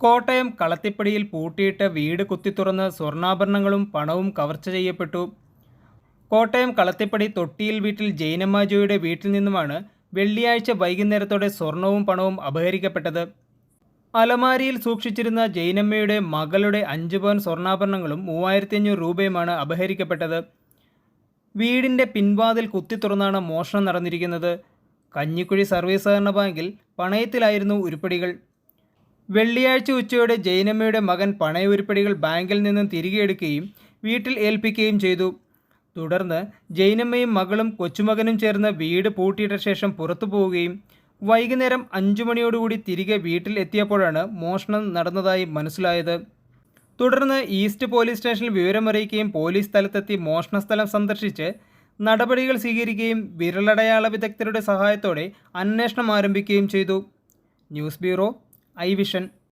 കോട്ടയം കളത്തിപ്പടിയിൽ പൂട്ടിയിട്ട് വീട് കുത്തിത്തുറന്ന് സ്വർണാഭരണങ്ങളും പണവും കവർച്ച ചെയ്യപ്പെട്ടു. കോട്ടയം കളത്തിപ്പടി തൊട്ടിയിൽ വീട്ടിൽ ജയനമ്മാജോയുടെ വീട്ടിൽ നിന്നുമാണ് വെള്ളിയാഴ്ച വൈകുന്നേരത്തോടെ സ്വർണവും പണവും അപഹരിക്കപ്പെട്ടത്. അലമാരിയിൽ സൂക്ഷിച്ചിരുന്ന ജയനമ്മയുടെ മകളുടെ അഞ്ച് പവൻ സ്വർണാഭരണങ്ങളും മൂവായിരത്തി അഞ്ഞൂറ് രൂപയുമാണ് അപഹരിക്കപ്പെട്ടത്. വീടിന്റെ പിൻവാതിൽ കുത്തിത്തുറന്നാണ് മോഷണം നടന്നിരിക്കുന്നത്. കഞ്ഞിക്കുഴി സർവീസ് സഹകരണ ബാങ്കിൽ പണയത്തിലായിരുന്നു ഉരുപ്പടികൾ. വെള്ളിയാഴ്ച ഉച്ചയോടെ ജയനമ്മയുടെ മകൻ പണയുരുപ്പടികൾ ബാങ്കിൽ നിന്നും തിരികെ എടുക്കുകയും വീട്ടിൽ ഏൽപ്പിക്കുകയും ചെയ്തു. തുടർന്ന് ജയനമ്മയും മകളും കൊച്ചുമകനും ചേർന്ന് വീട് പൂട്ടിയിട്ട ശേഷം പുറത്തു പോവുകയും വൈകുന്നേരം അഞ്ചു മണിയോടുകൂടി തിരികെ വീട്ടിൽ എത്തിയപ്പോഴാണ് മോഷണം നടന്നതായി മനസ്സിലായത്. തുടർന്ന് ഈസ്റ്റ് പോലീസ് സ്റ്റേഷനിൽ വിവരമറിയിക്കുകയും പോലീസ് സ്ഥലത്തെത്തി മോഷണ സ്ഥലം സന്ദർശിച്ച് നടപടികൾ സ്വീകരിക്കുകയും വിരലടയാള വിദഗ്ധരുടെ സഹായത്തോടെ അന്വേഷണം ആരംഭിക്കുകയും ചെയ്തു. ന്യൂസ് ബ്യൂറോ ई विशन